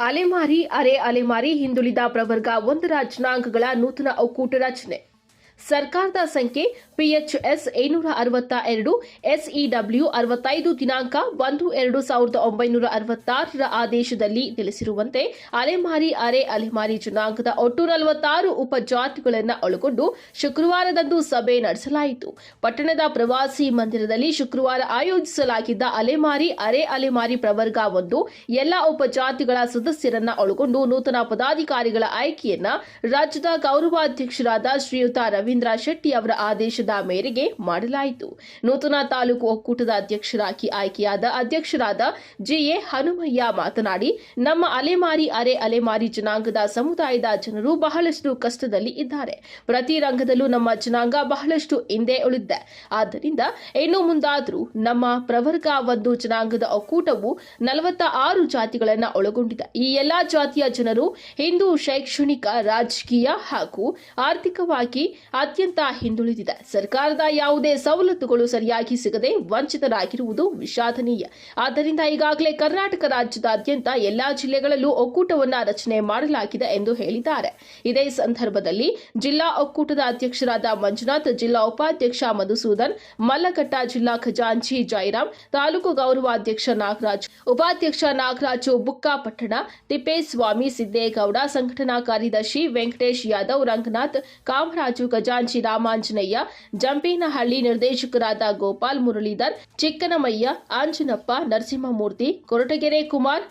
ಅಲೆಮಾರಿ ಅರೆ ಅಲೆಮಾರಿ ಹಿಂದುಳಿದ ಪ್ರವರ್ಗ ಒಂದರ ಜನಾಂಗಗಳ ನೂತನ ಒಕ್ಕೂಟ ರಚನೆ. ಸರ್ಕಾರದ ಸಂಖ್ಯೆ ಪಿಎಚ್ಎಸ್ ಐನೂರ ಅರವತ್ತ ಎರಡು ಎಸ್ಇಡಬ್ಲ್ಯೂ ಅರವತ್ತೈದು ದಿನಾಂಕ ಒಂದು ಎರಡು ಸಾವಿರದ ಒಂಬೈನೂರ ಅರವತ್ತಾರರ ಆದೇಶದಲ್ಲಿ ತಿಳಿಸಿರುವಂತೆ ಅಲೆಮಾರಿ, ಅರೆ ಅಲೆಮಾರಿ ಜನಾಂಗದ ಒಟ್ಟು ನಲವತ್ತಾರು ಉಪಜಾತಿಗಳನ್ನು ಒಳಗೊಂಡು ಶುಕ್ರವಾರದಂದು ಸಭೆ ನಡೆಸಲಾಯಿತು. ಪಟ್ಟಣದ ಪ್ರವಾಸಿ ಮಂದಿರದಲ್ಲಿ ಶುಕ್ರವಾರ ಆಯೋಜಿಸಲಾಗಿದ್ದ ಅಲೆಮಾರಿ, ಅರೆ ಅಲೆಮಾರಿ ಪ್ರವರ್ಗ ಒಂದು, ಎಲ್ಲ ಉಪಜಾತಿಗಳ ಸದಸ್ಯರನ್ನ ಒಳಗೊಂಡು ನೂತನ ಪದಾಧಿಕಾರಿಗಳ ಆಯ್ಕೆಯನ್ನ ರಾಜ್ಯದ ಗೌರವಾಧ್ಯಕ್ಷರಾದ ಶ್ರೀಯುತ ರವೀಂದ್ರ ಶೆಟ್ಟಿ ಅವರ ಆದೇಶದ ಮೇರೆಗೆ ಮಾಡಲಾಯಿತು. ನೂತನ ತಾಲೂಕು ಒಕ್ಕೂಟದ ಅಧ್ಯಕ್ಷರಾಗಿ ಆಯ್ಕೆಯಾದ ಅಧ್ಯಕ್ಷರಾದ ಜಿಎ ಹನುಮಯ್ಯ ಮಾತನಾಡಿ, ನಮ್ಮ ಅಲೆಮಾರಿ ಅರೆ ಅಲೆಮಾರಿ ಜನಾಂಗದ ಸಮುದಾಯದ ಜನರು ಬಹಳಷ್ಟು ಕಷ್ಟದಲ್ಲಿ ಇದ್ದಾರೆ. ಪ್ರತಿ ರಂಗದಲ್ಲೂ ನಮ್ಮ ಜನಾಂಗ ಬಹಳಷ್ಟು ಹಿಂದೆ ಉಳಿದಿದೆ. ಆದ್ದರಿಂದ ಇನ್ನು ಮುಂದಾದರೂ ನಮ್ಮ ಪ್ರವರ್ಗ ಒಂದು ಜನಾಂಗದ ಒಕ್ಕೂಟವು ನಲವತ್ತ ಆರು ಜಾತಿಗಳನ್ನು ಒಳಗೊಂಡಿದೆ. ಈ ಎಲ್ಲಾ ಜಾತಿಯ ಜನರು ಹಿಂದೂ, ಶೈಕ್ಷಣಿಕ, ರಾಜಕೀಯ ಹಾಗೂ ಆರ್ಥಿಕವಾಗಿ ಅತ್ಯಂತ ಹಿಂದುಳಿದಿದೆ. ಸರ್ಕಾರದ ಯಾವುದೇ ಸವಲತ್ತುಗಳು ಸರಿಯಾಗಿ ಸಿಗದೆ ವಂಚಿತರಾಗಿರುವುದು ವಿಷಾದನೀಯ. ಆದ್ದರಿಂದ ಈಗಾಗಲೇ ಕರ್ನಾಟಕ ರಾಜ್ಯದಾದ್ಯಂತ ಎಲ್ಲಾ ಜಿಲ್ಲೆಗಳಲ್ಲೂ ಒಕ್ಕೂಟವನ್ನು ರಚನೆ ಮಾಡಲಾಗಿದೆ ಎಂದು ಹೇಳಿದ್ದಾರೆ. ಇದೇ ಸಂದರ್ಭದಲ್ಲಿ ಜಿಲ್ಲಾ ಒಕ್ಕೂಟದ ಅಧ್ಯಕ್ಷರಾದ ಮಂಜುನಾಥ್, ಜಿಲ್ಲಾ ಉಪಾಧ್ಯಕ್ಷ ಮಧುಸೂದನ್, ಮಲ್ಲಕಟ್ಟ ಜಿಲ್ಲಾ ಖಜಾಂಚಿ ಜಯರಾಮ್ ತಾಲೂಕು ಗೌರವಾಧ್ಯಕ್ಷ ನಾಗರಾಜ್, ಉಪಾಧ್ಯಕ್ಷ ನಾಗರಾಜು ಬುಕ್ಕಾಪಟ್ಟಣ, ತಿಪ್ಪೇಸ್ವಾಮಿ ಸಿದ್ದೇಗೌಡ, ಸಂಘಟನಾ ಕಾರ್ಯದರ್ಶಿ ವೆಂಕಟೇಶ್ ಯಾದವ್, ರಂಗನಾಥ್, ಕಾಮರಾಜು ಖಜಾಂಚಿ ರಾಮಾಂಜನೇಯ, ಜಂಪೇನಹಳ್ಳಿ ನಿರ್ದೇಶಕರಾದ ಗೋಪಾಲ್ ಮುರಳೀಧರ್, ಚಿಕ್ಕನಮಯ್ಯ, ಆಂಜನಪ್ಪ, ನರಸಿಂಹಮೂರ್ತಿ, ಕೊರಟಗೆರೆ ಕುಮಾರ್,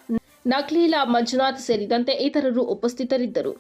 ನಕ್ಲೀಲಾ ಮಂಜುನಾಥ್ ಸೇರಿದಂತೆ ಇತರರು ಉಪಸ್ಥಿತರಿದ್ದರು.